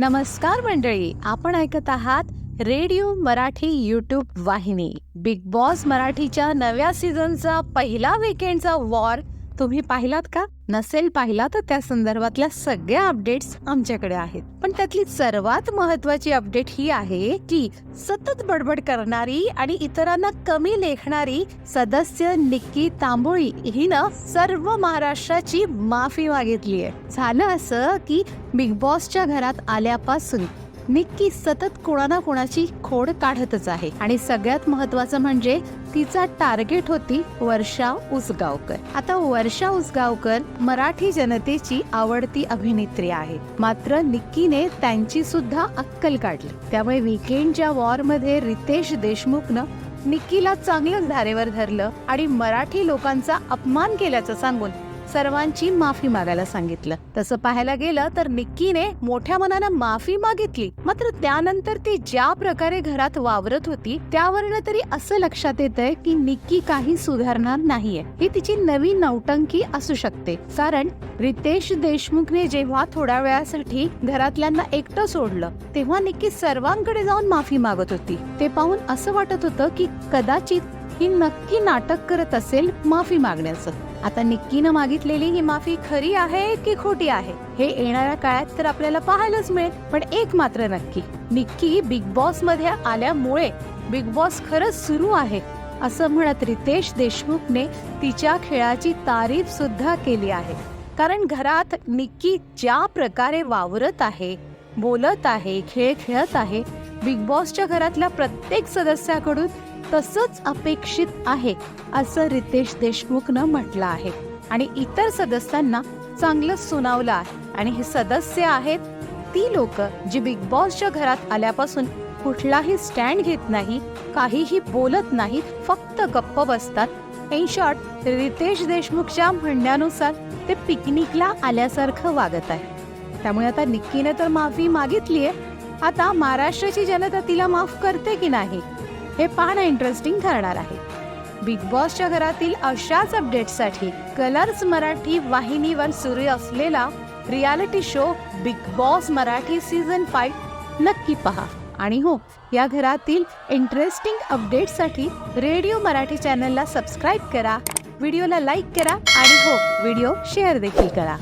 नमस्कार मंडळी आपण ऐकत आहात रेडिओ मराठी यूट्यूब वाहिनी. बिग बॉस मराठीच्या नव्या सीझनचा पहिला वीकेंडचा वॉर तुम्ही पाहिलात का? नसेल पाहिला तर त्या संदर्भातल्या सगळ्या अपडेट्स आमच्याकडे आहेत. पण त्यातली सर्वात महत्वाची अपडेट ही आहे की सतत बडबड करणारी आणि इतरांना कमी लेखणारी सदस्य निक्की तांबोळी हिनं सर्व महाराष्ट्राची माफी मागितली आहे झालं असं की बिग बॉसच्या घरात आल्यापासून निक्की सतत कोणा कोणाची खोड काढतच आहे. आणि सगळ्यात महत्वाचं म्हणजे तिचा टार्गेट होती वर्षा उसगावकर. आता वर्षा उसगावकर मराठी जनतेची आवडती अभिनेत्री आहे. मात्र निक्कीने त्यांची सुद्धा अक्कल काढली. त्यामुळे विकेंडच्या वॉरमध्ये रितेश देशमुखनं निक्कीला चांगलंच धारेवर धरलं आणि मराठी लोकांचा अपमान केल्याचं सांगून सर्वांची माफी मागायला सांगितलं. तसं पाहायला गेलं तर निक्कीने मोठ्या मनानं माफी मागितली. मात्र त्यानंतर ती ज्या प्रकारे घरात वावरत होती त्यावरनं तरी असं लक्षात येत आहे की निक्की काही सुधारणार नाहीये. ही तिची नवी नौटंकी असू शकते. कारण रितेश देशमुखने जेव्हा थोड्या वेळासाठी घरातल्यांना एकटं सोडलं तेव्हा निक्की सर्वांकडे जाऊन माफी मागत होती. ते पाहून असं वाटत होतं की कदाचित ही नक्की नाटक करत असेल माफी मागण्याचं. आता निक्कीनं मागितलेली ही माफी खरी आहे की खोटी आहे? हे येणाऱ्या काळात तर आपल्याला पाहायलाच मिळेल पण एक मात्र नक्की. निक्की बिग बॉसमध्ये आल्यामुळे बिग बॉस खरंच सुरू आहे असं म्हणत रितेश देशमुखने तिच्या खेळाची तारीफ सुद्धा केली आहे. कारण घरात निक्की ज्या प्रकारे वावरत आहे बोलत आहे खेळ खेळत आहे बिग बॉसच्या घरातल्या प्रत्येक सदस्याकडून तसंच अपेक्षित आहे असं रितेश देशमुखनं म्हटलं आहे. आणि इतर सदस्यांना चांगलं सुनावलं आहे. आणि हे सदस्य आहेत ती लोक जी बिग बॉसच्या घरात आल्यापासून कुठलाही स्टँड घेत नाही काहीही बोलत नाहीत फक्त गप्प बसतात. इन शॉर्ट रितेश देशमुखच्या म्हणण्यानुसार ते पिकनिकला आल्यासारखं वागत आहे. त्यामुळे आता निक्कीने तर माफी मागितलीये. आता महाराष्ट्राची जनता तिला माफ करते की नाही? हे पाहणं इंटरेस्टिंग ठरणार आहे. बिग बॉसच्या घरातील अशाच अपडेट्ससाठी कलर्स मराठी वाहिनीवर सुरू असलेला reality show Bigg Boss Marathi season five नक्की पहा. आणि हो या घरातील इंटरेस्टिंग अपडेट्ससाठी रेडिओ मराठी चॅनलला सबस्क्राईब करा व्हिडिओला लाईक करा आणि हो व्हिडिओ शेअर देखील करा.